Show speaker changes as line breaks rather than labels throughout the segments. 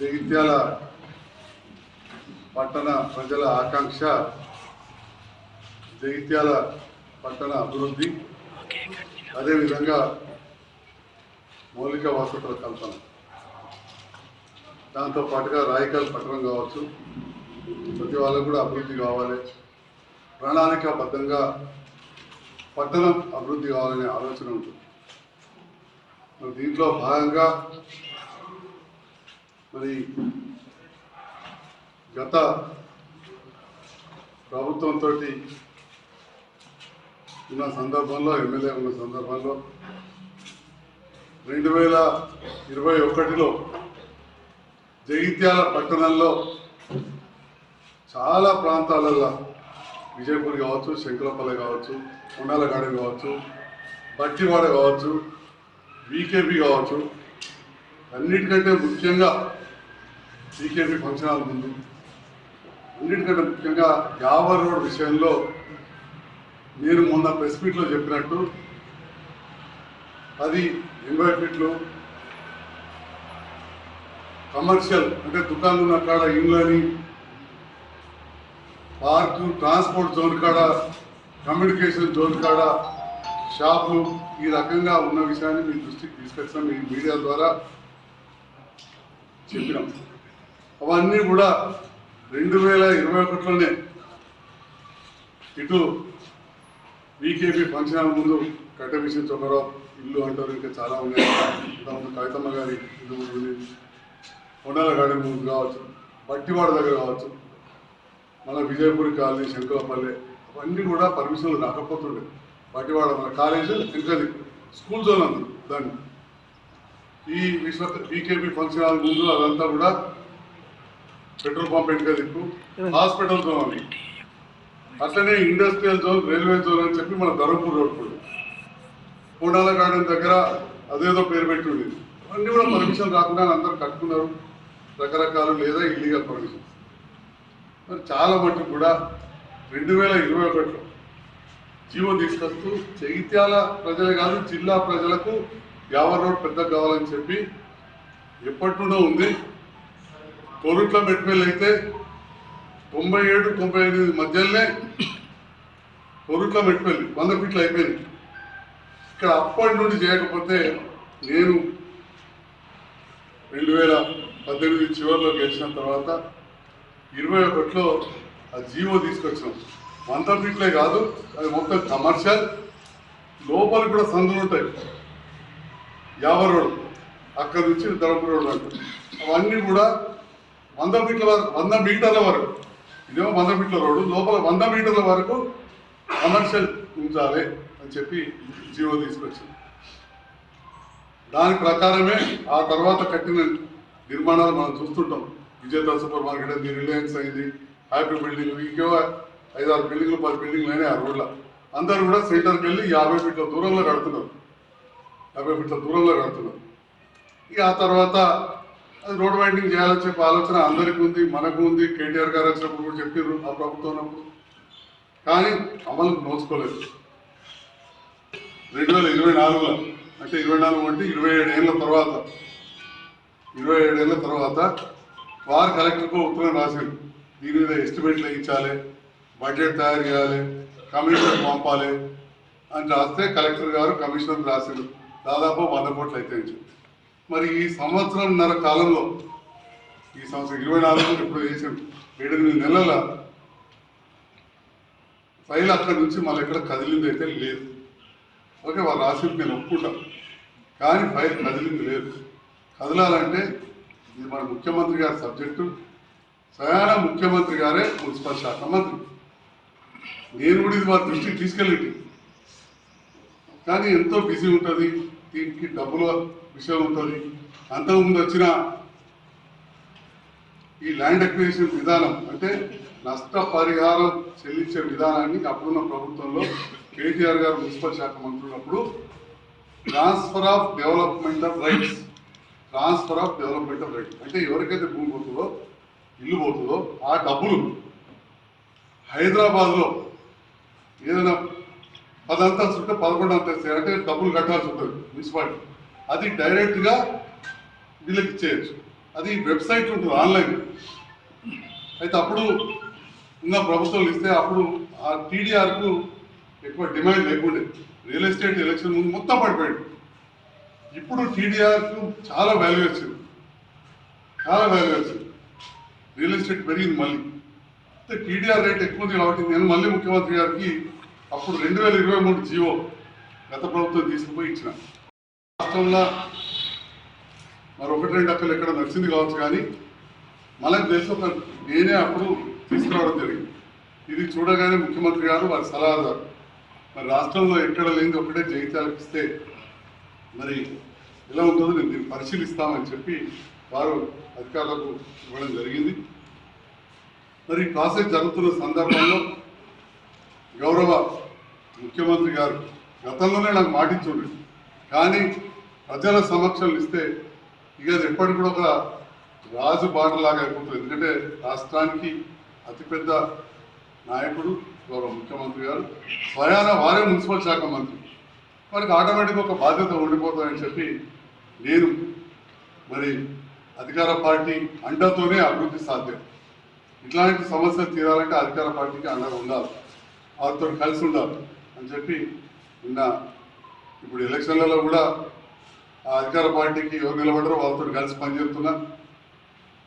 జగిత్యాల పట్టణ ప్రజల ఆకాంక్ష జగిత్యాల పట్టణ అభివృద్ధి అదేవిధంగా మౌలిక వసతుల కల్పన. దాంతో పాటుగా రాయకల్ పట్టణం కావచ్చు ప్రతి వాళ్ళకు కూడా అభివృద్ధి కావాలి. ప్రణాళికాబద్ధంగా పట్టణం అభివృద్ధి కావాలనే ఆలోచన ఉంటుంది. మరి దీంట్లో భాగంగా మరి గత ప్రభుత్వంతో ఉన్న సందర్భంలో ఎమ్మెల్యే ఉన్న సందర్భంలో రెండు వేల ఇరవై ఒకటిలో జగిత్యాల పట్టణంలో చాలా ప్రాంతాలలో విజయపూర్ కావచ్చు శంకులపల్లి కావచ్చు ఉండాలగాడ కావచ్చు బట్టివాడ కావచ్చు వీకేపీ కావచ్చు. అన్నిటికంటే ముఖ్యంగా వీకేపీ ఫంక్షన్ హాల్ ముందు అన్నిటికంటే ముఖ్యంగా యావర్ రోడ్ విషయంలో నేను మొన్న ప్రెస్ మీట్లో చెప్పినట్టు అది ఎనభై ఫీట్లు కమర్షియల్ అంటే దుకాణం ఉన్న కాడ ఇండ్లని పార్కు ట్రాన్స్పోర్ట్ జోన్ కాడ కమ్యూనికేషన్ జోన్ కాడ షాపులు ఈ రకంగా ఉన్న విషయాన్ని మీ దృష్టికి తీసుకొచ్చాం మీ మీడియా ద్వారా చెప్పినాం. అవన్నీ కూడా రెండు వేల ఇరవై ఒకటిలోనే ఇటు వీకేపీ ఫంక్షన్ ముందు కట్ట విషయం చొక్కరావు ఇల్లు అంటారు ఇంకా చాలా ఉన్నాయి. ఇంతకుముందు కవితమ్మ గారి ఇల్లు ఉంది. కొండల గాడి ముందు కావచ్చు బట్టివాడ దగ్గర కావచ్చు మన విజయపూర్ కాలనీ శంకులపల్లె అవన్నీ కూడా పర్మిషన్లు రాకపోతుండే. బట్టివాడ మన కాలేజీ ఇంకది స్కూల్ జోన్ అంది దాన్ని. ఈ విశ్వ బీకేపీ ఫంక్షన్ హాల్ ముందు అదంతా కూడా పెట్రోల్ పంప్ వెనుక దిక్కు హాస్పిటల్ జోన్ అని అట్లనే ఇండస్ట్రియల్ జోన్ రైల్వే జోన్ అని చెప్పి మన ధర్మపూర్ రోడ్ కూడా. కోడాల గార్డెన్ దగ్గర అదేదో పేరు పెట్టి ఉండేది అన్నీ కూడా పర్మిషన్ రాకుండా అందరూ కట్టుకున్నారు. రకరకాలు లేదా ఇల్లీగల్ పర్మిషన్ మరి చాలా మటుకు కూడా రెండు వేల ఇరవై ఒకటిలో జీవో తీసుకొస్తూ చైత్యాల ప్రజలు కాదు జిల్లా ప్రజలకు యావర్ రోడ్ పెద్ద కావాలని చెప్పి ఎప్పటి నుండో ఉంది. కోరుట్ల మెట్పల్లి అయితే తొంభై ఏడు తొంభై ఎనిమిది మధ్యలోనే కోరుట్ల మెట్పల్లి వంద ఫీట్లు అయిపోయింది. ఇక్కడ అప్పటి నుండి చేయకపోతే నేను రెండు వేల పద్దెనిమిది చివరిలో గెలిచిన తర్వాత ఇరవై ఒకటిలో ఆ జీవో తీసుకొచ్చాం వంద ఫీట్లే కాదు అది మొత్తం కమర్షియల్ లోపల కూడా సందులు ఉంటాయి. యాభై రోడ్ అక్కడ నుంచి ధర్మపురి రోడ్ అంటారు అవన్నీ కూడా వంద మీటర్ల వరకు వంద మీటర్ల వరకు. ఇదేమో వంద మీటర్ల రోడ్డు. లోపల వంద మీటర్ల వరకు కమర్షియల్ ఉంచాలి అని చెప్పి జీవో తీసుకొచ్చింది. దాని ప్రకారమే ఆ తర్వాత కట్టిన నిర్మాణాలు మనం చూస్తుంటాం. విజేత సూపర్ మార్కెట్ అయింది రిలయన్స్ అయింది హ్యాపీ బిల్డింగ్ ఇంకేవో ఐదారు బిల్డింగ్లు పది బిల్డింగ్లు అయినాయి ఆ రోడ్ల. అందరూ కూడా సెంటర్కి వెళ్ళి యాభై ఫీట్ల దూరంలో కడుతున్నారు యాభై ఫీట్ల దూరంలో కడుతున్నారు ఇక ఆ తర్వాత అది రోడ్ వైండింగ్ చేయాలని చెప్పి ఆలోచన అందరికీ ఉంది మనకు ఉంది. కేటీఆర్ గారు వచ్చినప్పుడు కూడా చెప్పారు ఆ ప్రభుత్వం ఉన్నప్పుడు కానీ అమలు నోచుకోలేదు. రెండు వేల ఇరవై నాలుగులో అంటే ఇరవై నాలుగు అంటే ఇరవై ఏడు ఏళ్ళ తర్వాత ఇరవై ఏడు ఏళ్ళ తర్వాత వారు కలెక్టర్కు ఉత్తరం రాశారు దీని మీద ఎస్టిమేట్లు వేయించాలి. బడ్జెట్ తయారు చేయాలి కమిషనర్ పంపాలి అని రాస్తే కలెక్టర్ గారు కమిషనర్ రాశారు. దాదాపు వంద కోట్లు అయితే అని చెప్పి. మరి ఈ సంవత్సరంన్నర కాలంలో ఈ సంవత్సరం ఇరవై నాలుగు ఇప్పుడు చేసాం ఏడెనిమిది నెలల ఫైల్ అక్కడి నుంచి మళ్ళీ ఎక్కడ కదిలింది అయితే లేదు. ఓకే వాళ్ళు రాసింది నేను ఒప్పుకుంటా. కానీ ఫైల్ కదిలింది లేదు. కదలాలంటే ఇది మన ముఖ్యమంత్రి గారి సబ్జెక్టు. సయాన ముఖ్యమంత్రి గారే మున్సిపల్ శాఖ మంత్రి. నేను కూడా ఇది వారి దృష్టికి తీసుకెళ్ళండి. కానీ ఎంతో బిజీ ఉంటుంది దీనికి డబ్బుల విషయం ఉంటుంది. అంతకుముందు వచ్చిన ఈ ల్యాండ్ అక్విజిషన్ విధానం అంటే నష్టపరిహారం చెల్లించే విధానాన్ని అప్పుడున్న ప్రభుత్వంలో కేటీఆర్ గారు మున్సిపల్ శాఖ మంత్రి ఉన్నప్పుడు transfer of development of rights transfer of development of rights. అంటే ఎవరికైతే భూమి పోతుందో ఇల్లు పోతుందో ఆ డబ్బులు హైదరాబాద్లో ఏదైనా పది ఉంటే పదకొండు అంతస్తు అంటే డబ్బులు కట్టాల్సి ఉంటుంది మున్సిపాలిటీ. అది డైరెక్ట్గా వీళ్ళకి ఇచ్చేయచ్చు. అది వెబ్సైట్ ఉంటుంది ఆన్లైన్. అయితే అప్పుడు ఇంకా ప్రభుత్వాలు ఇస్తే అప్పుడు ఆ టీడీఆర్కు ఎక్కువ డిమాండ్ లేకుండే. రియల్ ఎస్టేట్ ఎలక్షన్ ముందు మొత్తం పడిపోయింది. ఇప్పుడు టీడీఆర్కు చాలా వాల్యూ వచ్చింది. చాలా వాల్యూ వచ్చింది. రియల్ ఎస్టేట్ పెరిగింది మళ్ళీ. టీడీఆర్ రేట్ ఎక్కువ ఉంది కాబట్టి నేను మళ్ళీ ముఖ్యమంత్రి గారికి అప్పుడు రెండు వేల ఇరవై మూడు జీవో గత ప్రభుత్వం తీసుకుపోయి ఇచ్చిన. రాష్ట్రంలో మరి ఒకటి రెండు అక్కలు ఎక్కడ నచ్చింది కావచ్చు కానీ మనకు తెలిసి ఒక నేనే అప్పుడు తీసుకురావడం జరిగింది. ఇది చూడగానే ముఖ్యమంత్రి గారు వారి సలహాదారు. మరి రాష్ట్రంలో ఎక్కడ లేనిది ఒకటే జగిత్యాలకు మరి ఎలా ఉంటుందో నేను దీన్ని పరిశీలిస్తామని చెప్పి వారు అధికారులకు ఇవ్వడం జరిగింది. మరి కాసేపు జరుగుతున్న సందర్భంలో గౌరవ ముఖ్యమంత్రి గారు గతంలోనే నాకు మాటించుండ్రు కానీ ప్రజల సమక్షంలో ఇస్తే ఇక అది ఎప్పటికి కూడా ఒక రాజు బాటలాగా అయిపోతుంది. ఎందుకంటే రాష్ట్రానికి అతిపెద్ద నాయకుడు గౌరవ ముఖ్యమంత్రి గారు స్వయాన వారే మున్సిపల్ శాఖ మంత్రి. వారికి ఆటోమేటిక్గా ఒక బాధ్యత ఉండిపోతుందని చెప్పి నేను మరి అధికార పార్టీ అండతోనే అభివృద్ధి సాధ్యం. ఇట్లాంటి సమస్యలు తీరాలంటే అధికార పార్టీకి అండగా ఉండాలి. వారితో కలిసి ఉండాలి అని చెప్పి నిన్న ఇప్పుడు ఎలక్షన్లలో కూడా ఆ అధికార పార్టీకి ఎవరు నిలబడరో వాళ్ళతో కలిసి పనిచేస్తున్నా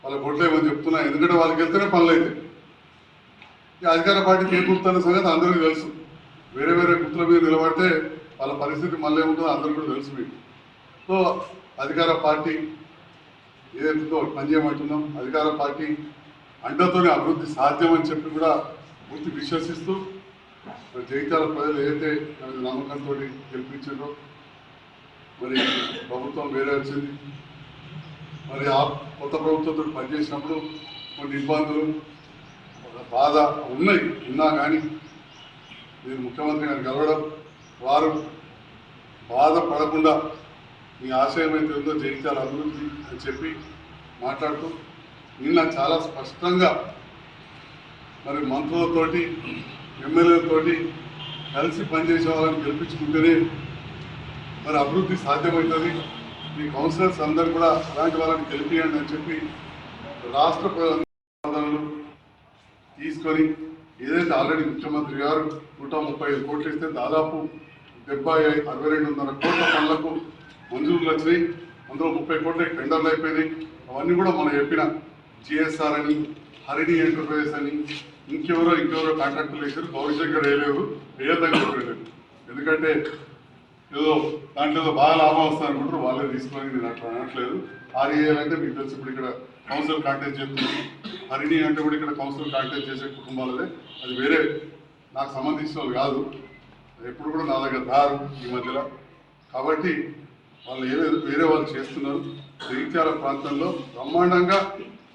వాళ్ళ కొట్లేమని చెప్తున్నా ఎందుకంటే వాళ్ళకి వెళ్తేనే పనులు అయితే. ఈ అధికార పార్టీకి ఏ గుర్తున్న సంగతి అందరికీ తెలుసు. వేరే వేరే గుర్తుల మీద నిలబడితే వాళ్ళ పరిస్థితి మళ్ళీ ఉంటుందో అందరికీ కూడా తెలుసు మీకు. సో అధికార పార్టీ ఏదైతుందో పని చేయమంటున్నాం. అధికార పార్టీ అండతోనే అభివృద్ధి సాధ్యం అని చెప్పి కూడా పూర్తి విశ్వసిస్తూ మరి జగిత్యాల ప్రజలు ఏదైతే నమ్మకంతో గెలిపించారో మరి ప్రభుత్వం వేరే వచ్చింది. మరి ఆ కొత్త ప్రభుత్వంతో పనిచేసినప్పుడు కొన్ని ఇబ్బందులు బాధ ఉన్నాయి ఉన్నా కానీ నేను ముఖ్యమంత్రి గారు కలవడం వారు బాధపడకుండా మీ ఆశయం అయితే ఉందో జయించాలి అభివృద్ధి అని చెప్పి మాట్లాడుతూ నిన్న చాలా స్పష్టంగా మరి మంత్రులతోటి ఎమ్మెల్యేలతోటి కలిసి పనిచేసే వాళ్ళని గెలిపించుకుంటేనే మరి అభివృద్ధి సాధ్యమవుతుంది. మీ కౌన్సిలర్స్ అందరు కూడా అలాంటి వాళ్ళని గెలిపియండి అని చెప్పి రాష్ట్ర ప్రజలు తీసుకొని ఏదైతే ఆల్రెడీ ముఖ్యమంత్రి గారు నూట ముప్పై ఐదు కోట్లు ఇస్తే దాదాపు డెబ్బై అరవై రెండు వందల కోట్ల పనులకు మంజూరులు వచ్చినాయి అందులో ముప్పై కోట్ల టెండర్లు అయిపోయినాయి. అవన్నీ కూడా మనం చెప్పిన జిఎస్ఆర్ అని హరిణి ఎంటర్ప్రైజెస్ అని ఇంకెవరో ఇంకెవరో కాంట్రాక్టులు వేసారు భవిష్యత్తుగా వేయలేరు వేయద్దని చెప్పలేదు ఎందుకంటే ఏదో దాంట్లో ఏదో బాగా లాభం వస్తుంది అనుకుంటారు వాళ్ళే తీసుకొని నేను అట్లా అనట్లేదు. ఆర్ఏఎల్ అంటే మీకు తెలుసు ఇప్పుడు ఇక్కడ కౌన్సిల్ కాంటాక్ట్ చేస్తుంది. హరిణి అంటే కూడా ఇక్కడ కౌన్సిల్ కాంటాక్ట్ చేసే కుటుంబాలదే అది. వేరే నాకు సంబంధించిన వాళ్ళు కాదు. ఎప్పుడు కూడా నా దగ్గర దారు ఈ మధ్యలో. కాబట్టి వాళ్ళు ఏదో వేరే వాళ్ళు చేస్తున్నారు. జగిత్యాల ప్రాంతంలో బ్రహ్మాండంగా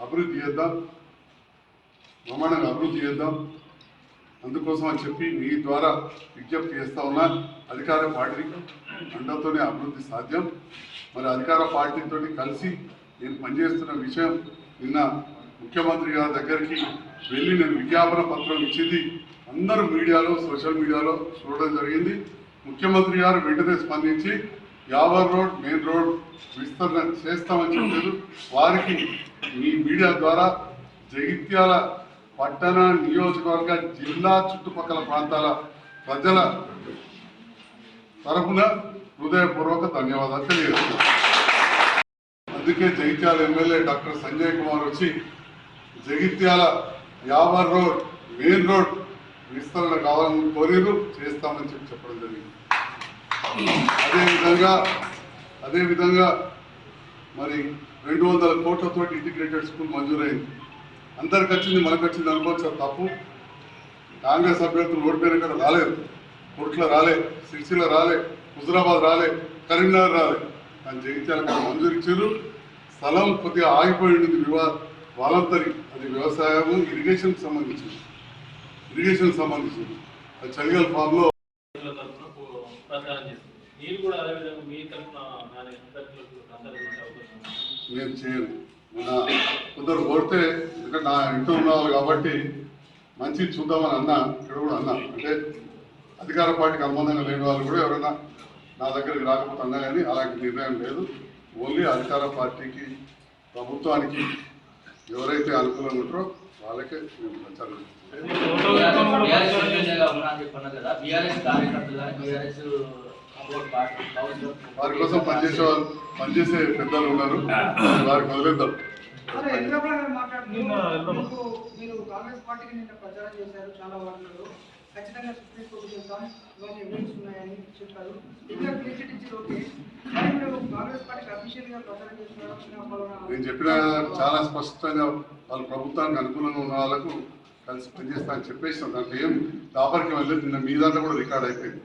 అభివృద్ధి చేద్దాం. బ్రహ్మాండంగా అభివృద్ధి చేద్దాం. అందుకోసం అని చెప్పి మీ ద్వారా విజ్ఞప్తి చేస్తా ఉన్నా. అధికార పార్టీకి అండతోనే అభివృద్ధి సాధ్యం. మరి అధికార పార్టీతో కలిసి నేను పనిచేస్తున్న విషయం నిన్న ముఖ్యమంత్రి గారి దగ్గరికి వెళ్ళి నేను విజ్ఞాపన పత్రం ఇచ్చింది. అందరూ మీడియాలో సోషల్ మీడియాలో చూడడం జరిగింది. ముఖ్యమంత్రి గారు వెంటనే స్పందించి యావర్ రోడ్ మెయిన్ రోడ్ విస్తరణ చేస్తామని చెప్పారు వారికి మీ మీడియా ద్వారా జగిత్యాల పట్టణ నియోజకవర్గ జిల్లా చుట్టుపక్కల ప్రాంతాల ప్రజల తరపున హృదయపూర్వక ధన్యవాదాలు తెలియజేస్తున్నాను. అందుకే జగిత్యాల ఎమ్మెల్యే డాక్టర్ సంజయ్ కుమార్ వచ్చి Jagtial Yawar road main road విస్తరణ కావాలని కోరిరు. చేస్తామని చెప్పి చెప్పడం జరిగింది. అదేవిధంగా అదేవిధంగా మరి రెండు వందల కోట్లతో ఇంటిగ్రేటెడ్ స్కూల్ మంజూరైంది. అందరికి వచ్చింది మనకు వచ్చింది అనుకోవచ్చు తప్పు. కాంగ్రెస్ అభ్యర్థులు ఓడిపోయిన కదా రాలేదు. కోట్ల రాలే సిరిసిల్ల రాలే హుజరాబాద్ రాలే కరీంనగర్ రాలే. కానీ జగిత్యాల కూడా మంజూరు ఇచ్చారు. స్థలం కొద్దిగా ఆగిపోయి ఉండింది వివా వాలంతరి అది వ్యవసాయము ఇరిగేషన్కి సంబంధించింది. ఇరిగేషన్ సంబంధించింది. అది చలిగల్ ఫామ్లో
ప్రచారం చేస్తుంది మీరు కూడా అదేవిధంగా మీ తరఫున నాలుగు అభ్యర్థులకు ప్రచారం చేసే అవకాశం ఉందా?
నేను చేయను మన కొందరు కోరితే ఎందుకంటే నా ఇంట్లో ఉన్నవాళ్ళు కాబట్టి మంచి చూద్దామని అన్నా ఇక్కడ కూడా అన్నా అంటే అధికార పార్టీకి అనుబంధంగా లేని వాళ్ళు కూడా ఎవరైనా నా దగ్గరికి రాకపోతే అన్నా కానీ అలాంటి నిర్ణయం లేదు ఓన్లీ అధికార పార్టీకి ప్రభుత్వానికి ఎవరైతే అనుకూలంగా ఉంటారో వాళ్ళకే మేము ప్రచారం చేస్తాం.
బీఆర్ఎస్ కార్యకర్తలు బీఆర్ఎస్
వారి కోసం పనిచేసే వాళ్ళు పనిచేసే పెద్దలు ఉన్నారు. వారికి వదిలేద్దాం
అదే ఇంద్రప్రభ గారు మాట్లాడుతూ
నిన్న వెళ్దాం.
మీకు మీరు కాంగ్రెస్ పార్టీకి నిన్న ప్రచారం చేశారు చాలా వార్తలు. ఖచ్చితంగా సుప్రీం కోర్టు చేస్తాం. ఇవన్నీ ఎవిడెన్స్ ఉన్నాయని చెప్పారు. ఇంకా క్లియర్ ఇచ్చి ఓకే. మరి మీరు కాంగ్రెస్ పార్టీకి అఫీషియల్గా ప్రచారం చేస్తున్నారు
నేను చెప్పిన చాలా స్పష్టంగా వాళ్ళ ప్రభుత్వానికి అనుకూలంగా ఉన్న వాళ్ళకు కలిసి పనిచేస్తా అని చెప్పేసిన దాంట్లో ఏం దాపరికి వెళ్ళలేదు నిన్న మీ దాంట్లో కూడా రికార్డ్ అయిపోయింది.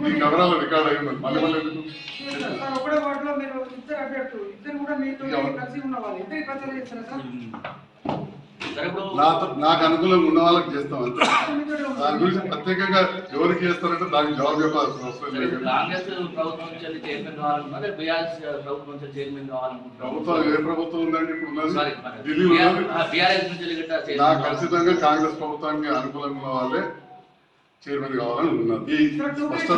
మీ కెమెరాలో రికార్డ్ అయ్యింది మళ్ళీ మళ్ళీ
ఇద్దరు కూడా మీతో? కలిసి వాళ్ళు ఇద్దరికి ప్రచారం చేస్తారా సార్
నాతో నాకు అనుకూలంగా ఉన్న వాళ్ళకి చేస్తాం అంతే. దాని గురించి ప్రత్యేకంగా ఎవరికి చేస్తారంటే దానికి జవాబు చెప్పాల్సిన అవసరం
సరే,
లేదు
ప్రభుత్వం
ఏ ప్రభుత్వం ఉందండి ఇప్పుడు ఢిల్లీ నాకు. ఖచ్చితంగా కాంగ్రెస్ ప్రభుత్వానికి అనుకూలంగా ఉన్న వాళ్ళే చైర్మన్ కావాలని ఉన్నది. ఈ స్పష్టత